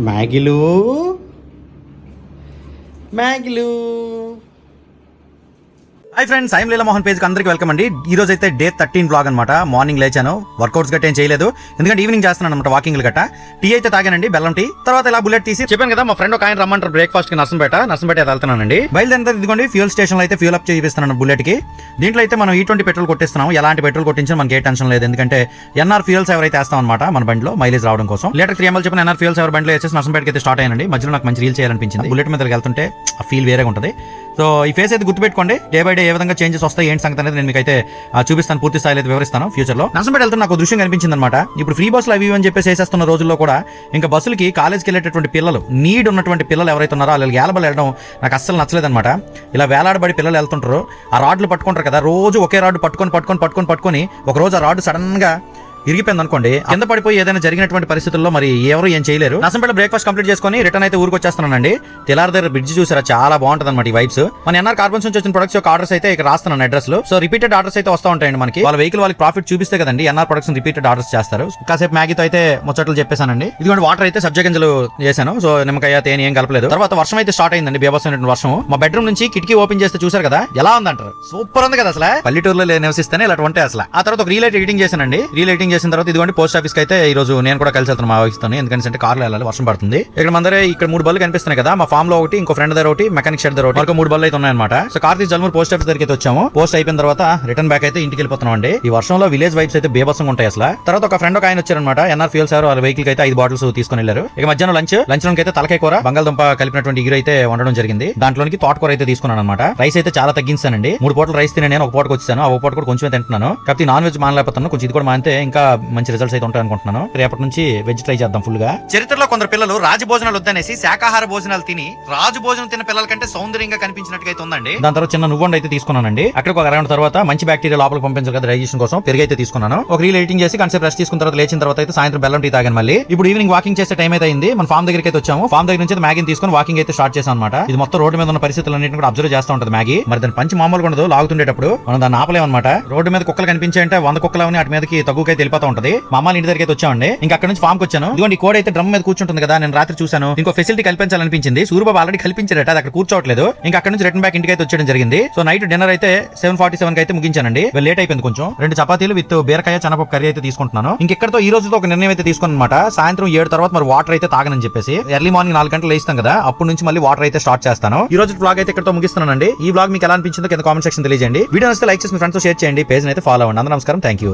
మ్యాగిలు. మ్యాగిలు. Hi friends I'm Leela Mohan పేజ్కి అందరికి welcome అండి. ఈ రోజు అయితే డే థర్టీన్ బ్లాగ్ అనమాట మార్నింగ్ లేచాను. వర్కౌట్స్ గట్ట ఏం చేయలేదు. ఎందుకంటే ఈవినింగ్ చేస్తున్నాను అనమాట వాకింగ్ గట్ట. టీ అయితే తాగానండి బెల్లం టీ. తర్వాత ఇలా బుల్లెట్ తీసి చెప్పాను కదా మా ఫ్రెండ్ ఒక ఆయన రమ్మంటారు బ్రేక్ఫాస్ట్కి నర్సంపేట. నర్సంపేట వెళ్తున్నానండి. బయలుదేరిన ఇదిగోండి ఫ్యూల్ స్టేషన్ అయితే ఫ్యూల్ అప్ చేయిస్తున్నాను బుల్లెట్కి దీంట్లో అయితే మనం ఈ ట్వంటీ పెట్రోల్ కొట్టిస్తున్నాం. ఎలాంటి పెట్రోల్ కొట్టించినా మనకి ఏ టెన్షన్ లేదు. ఎందుకంటే ఎన్ఆర్ ఫ్యూల్స్ ఎవరైతే వేస్తాం అనమాట మన బండిలో మైలేజ్ రావడం కోసం. లీటర్ త్రీ ఎంఎల్ చెప్పిన ఎన్ఆర్ ఫ్యూల్స్ ఎవరి బండిలో వేసేసి నర్సంపేటకి అయితే స్టార్ట్ అయ్యానండి. మధ్యలో నాకు మంచి రీల్ చేయాలనిపించింది. బుల్లెట్ మీద వెళ్తుంటే ఆ ఫీల్ వేరేగా ఉంటుంది. సో ఈ ఫేస్ అయితే గుర్తుపెట్టుకోండి. డే బై డే ఏ విధంగా చేంజెస్ వస్తాయి ఏంటి సంగతి అనేది నేను మీకు అయితే చూపిస్తాను పూర్తి స్థాయిలో అయితే వివరిస్తాను ఫ్యూచర్లో. నర్సంపేట వెళ్తున్న నాకు దృశ్యం కనిపించింది అనమాట ఇప్పుడు ఫ్రీ బస్సులు అవి ఇవి అని చెప్పేసి వేసేస్తున్న రోజుల్లో కూడా ఇంకా బస్సులకి కాలేజ్కి వెళ్ళేటటువంటి పిల్లలు నీడ్ ఉన్నటువంటి పిల్లలు ఎవరైతే ఉన్నారో వాళ్ళు ఏలబడి వెళ్ళడం నాకు అస్సలు నచ్చలేదన్నమాట. ఇలా వేలాడబడి పిల్లలు వెళ్తుంటారు ఆ రాడ్లు పట్టుకుంటారు కదా రోజు ఒకే రాడ్ పట్టుకొని పట్టుకొని పట్టుకొని పట్టుకొని ఒక రోజు ఆ రాడ్ సడన్గా ఇరిగిపోయింది అనుకోండి కింద పడిపోయి ఏదైనా జరిగినటువంటి పరిస్థితుల్లో మరి ఎవరు ఏం చేయలేరు. నసంపేట బ్రేక్ఫాస్ట్ కంప్లీట్ చేసుకొని రిటర్న్ అయితే ఊరికి వచ్చేస్తున్నానండి. తెలార్ దగ్గర బ్రిడ్జ్ చూసారా చాలా బాగుంటుంది అనమాట ఈ వైబ్స్ మన ఎన్ఆర్ కార్బన్స్ నుంచి వచ్చిన ప్రొడక్ట్స్ యొక్క ఆర్డర్స్ అయితే ఇక్కడ రాస్తున్నాను అడ్రస్లో. సో రిపీటెడ్ ఆర్డర్స్ అయితే వస్తూ ఉంటాయండి మనకి. వాళ్ళ వెహికల్ వాళ్ళకి ప్రాఫిట్ చూపిస్తే కదండి ఎన్ఆర్ ప్రొడక్ట్స్ రిపీటెడ్ ఆర్డర్స్ చేస్తారు. కాసేపు మ్యాగీతో అయితే ముచ్చట్లు చెప్పేశానండి. ఇదిగోండి వాటర్ అయితే సబ్జా గింజలు చేశాను. సో నిమ్మకాయ తేనె ఏం కలపలేదు. తర్వాత వర్షం అయితే స్టార్ట్ అయిందండి బీభత్సమైనటువంటి వర్షం. మా బెడ్రూమ్ నుంచి కిటికీ ఓపెన్ చేస్తే చూసారు కదా ఎలా ఉందంటారు? సూపర్ ఉంది కదా అసలు. పల్లెటూరులో నివసిస్తేనే ఇలాంటి ఉంటాయి అసలు. ఆ తర్వాత ఒక రీలైట్ ఎడిటింగ్ చేశానండి. రీలైటింగ్ చేసిన తర్వాత ఇదిగోండి పోస్ట్ ఆఫీస్ అయితే ఈ రోజు నేను కూడా కలిసి వెళ్తాను మా వహిస్తాను ఎందుకంటే కార్లో వెళ్ళాలి వర్షం పడుతుంది. ఇక్కడ మందరే ఇక్కడ మూడు బళ్ళు కనిపిస్తున్నాయి కదా మా ఫామ్లో ఒకటి ఇంకో ఫ్రెండ్ దగ్గర ఒకటి మెకానిక్ షెడ్ దగ్గర ఒకటి మరొక మూడు బళ్ళు అయితే ఉన్నాయన్నమాట. So Karthik Jalmur post office దగ్గరికి వచ్చాము. పోస్ట్ అయిపోయిన తర్వాత రిటర్న్ బ్యాక్ అయితే ఇంటికి వెళ్ళిపోతున్నాం అండి ఈ వర్షంలో విలేజ్ వైబ్స్ అయితే బేబత్సంగా ఉంటాయి అసలు. తర్వాత ఒక ఫ్రెండ్ ఒక ఆయన వచ్చారనమాట ఎన్ఆర్ ఫ్యూల్ సార్ వాళ్ళ వెహికల్ అయితే ఐదు బాటిల్స్ తీసుకొని వెళ్ళారు. ఇక మధ్యాహ్నం లంచ్ లంచ్లోకి అయితే తలకాయ కూర బంగాళదుంప కలిపినటువంటి ఇగురు అయితే వండడం జరిగింది. దాంట్లోనికి తోటకూర అయితే తీసుకున్నాను అనమాట రైస్ అయితే చాలా తగ్గించానండి. మూడు పూటలు రైస్ తినే నేను ఒక పూటకు వచ్చాను ఆ ఒక పూట కూడా కొంచెం తింటున్నాను. కాబట్టి నాన్ వెజ్ మానలేకపోతున్నాను. కొంచెం ఇది కూడా మానితే ఇంకా మంచి రిజల్ట్స్ అయితే ఉంటాయి అనుకుంటున్నాను రేపటి నుంచి వెజ్ ట్రై చేద్దాం ఫుల్గా చరిత్రలో కొందరు పిల్లలు రాజు భోజనాలు వద్దనేసి శాకాహార భోజనాలు తిని రాజు భోజనం తిన్న పిల్లల కంటే సౌందర్యంగా కనిపించినట్టుగా అయితే ఉందండి. దాని తర్వాత చిన్న నువ్వండి అయితే తీసుకున్నానండి. అక్కడికి ఒక అరగంట తర్వాత మంచి బ్యాక్టీరియా లోపలికి పంపించాలి కదా డైజెషన్ కోసం. పెరుగు అయితే తీసుకున్నాను. ఒక రీల్ ఎడిటింగ్ చేసి కాన్సెప్ట్ రెస్ట్ తీసుకున్న తర్వాత లేచిన తర్వాత అయితే సాయంత్రం బెల్లం టీ తాగాను మళ్ళీ. ఇప్పుడు ఈవినింగ్ వాకింగ్ చేసే టైం అయితే అయింది. మన ఫామ్ దగ్గరికి అయితే వచ్చాము. ఫామ్ దగ్గర నుంచి మ్యాగీని తీసుకొని వాకింగ్ అయితే స్టార్ట్ చేశాను అనమాట ఇది మొత్తం రోడ్డు మీద ఉన్న పరిస్థితులన్నింటిని కూడా అబ్జర్వ్ చేస్తూ ఉంటుంది మ్యాగీ మరి దాని పంచి మామూలుగా ఉండదు. లాగుతుండేటప్పుడు మనం దాన్ని ఆపలేమన్నమాట. రోడ్డు మీద కుక్కలు కనిపించాయంటే వంద కుక్కలు అవని అటు మీదకి తగ్గుకైతే వెళ్ళిపోతా ఉంటది. మా ఇంటి దగ్గరికి అయితే వచ్చామండి. ఇంకా అక్కడ నుంచి ఫామ్ వచ్చాను. ఇదిగోండి కోడ అయితే డ్రమ్ మీద కూర్చుంటుంది కదా నేను రాత్రి చూసాను ఇంకో ఫెసిలిటీ కల్పించాలనిపించింది. సూర్యబాబు ఆల్రెడీ కల్పించారట అది అక్కడ కూర్చోవట్లేదు. ఇంకా అక్కడ నుంచి రిటర్న్ బ్యాక్ ఇంటికి అయితే వచ్చేయడం జరిగింది. సో నైట్ డిన్నర్ అయితే సెవెన్ ఫార్టీ సెవెన్కి అయితే ముగించానండి. లేట్ అయిపోయింది కొంచెం. రెండు చపాతీలు విత్ బీరకాయ చనపప్పు కర్రీ అయితే తీసుకుంటున్నాను. ఇంకెక్కడతో ఈ రోజుతో ఒక నిర్ణయం అయితే తీసుకున్నాను అనమాట సాయంత్రం ఏడు తర్వాత మరి వాటర్ అయితే తాగనని చెప్పేసి. ఎర్లీ మార్నింగ్ నాలుగు గంటలు లేస్తాం కదా అప్పటి నుంచి మళ్ళీ వాటర్ అయితే స్టార్ట్ చేస్తాను. ఈ రోజు బ్లాగ్ అయితే ఇక్కడతో ముగిస్తున్నానండి. ఈ బ్లాగ్ మీకు ఎలా అనిపించిందో కింద కామెంట్ సెక్షన్ తెలియజేయండి. వీడియో నచ్చితే లైక్ చేసి మీ ఫ్రెండ్స్ షేర్ చేయండి. పేజ్ అయితే ఫాలో అవ్వండి. అందరూ నమస్కారం. Thank you